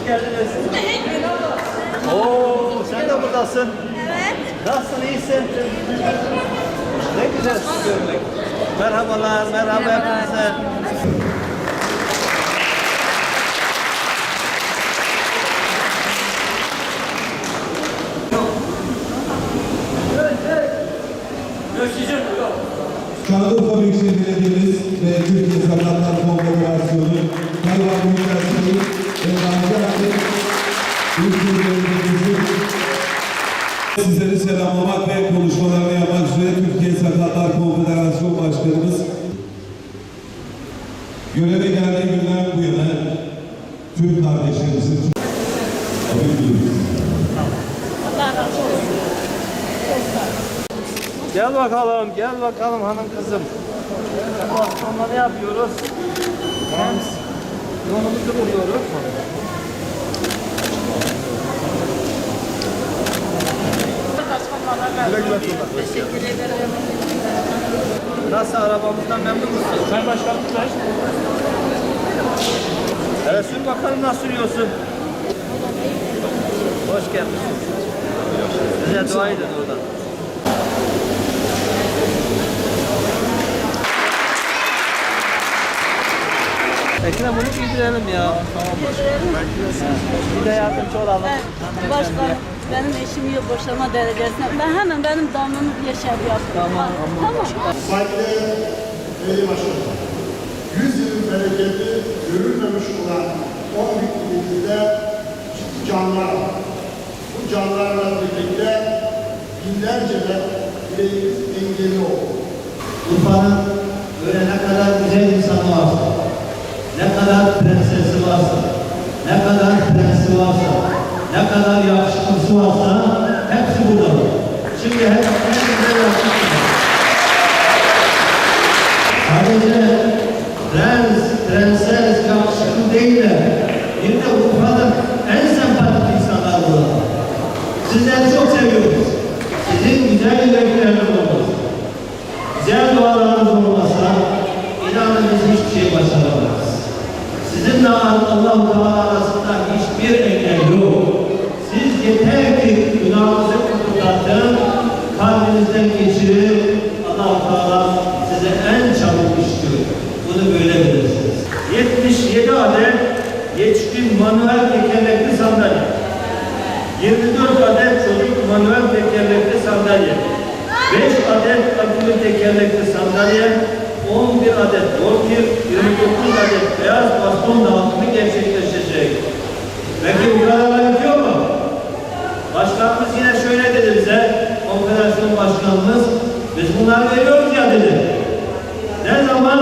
geldiniz. Oo, sen de buradasın. Evet. Nasılsın, iyisin? Ne güzel sizi görmek. Merhabalar, merhaba hepinize. Şanlıurfa Büyükşehir Belediyemiz ve Türkiye Sakatlar Konfederasyonu, sizleri selamlamak ve konuşmalarını yapmak üzere Türkiye Sakatlar Konfederasyonu Başkanımız göreve geldiği günden bu yana tüm kardeşlerimizin. Gel bakalım, gel bakalım hanım kızım. Sonra ne yapıyoruz? Hem yolumuzu buluyoruz. Nasıl arabamızdan memnun musun? Sayın Başkanım Hele sür bakalım nasıl sürüyorsun? Hoş geldiniz. Size dua edin oradan. Ekrem bunu giydirelim ya. Tamam Bir de yardımcı olalım. Ben, başkanım benim eşim yok boşanma derecesine. Ben hemen benim damlamı yaşar yaptım. Tamam, Tamam. Saygıdeğer Belediye Başkanı, 100 yılın bereketi görülmemiş olan 10 ilimizde canlar var. Bu canlarla birlikte binlerce de bileğimiz engelli oldu. Urfa'nın böyle ne kadar güzel insanı varsa, ne kadar prensesi varsa, ne kadar prensi varsa, ne kadar varsa hepsi burada. Şimdi hep güzel yakışıklı. Sadece prens, prenses yakışıklı değiller. Bir de Urfa'nın en sempatik insanlar burada. Sizleri çok seviyoruz. Sizin güzel yürekleriniz olması. Güzel dualarınız olmasa inanın biz hiçbir şey başaramayız. Sizinle Allah-u Teala yetişkin manuel tekerlekli sandalye. 24 adet çocuk manuel tekerlekli sandalye, 5 adet akülü tekerlekli sandalye, 11 adet dorkir, 29 adet beyaz baston dağıtımı gerçekleşecek. Peki bu kadar yetiyor mu? Başkanımız yine şöyle dedi bize, konfederasyon başkanımız, biz bunları veriyoruz ya dedi. Ne zaman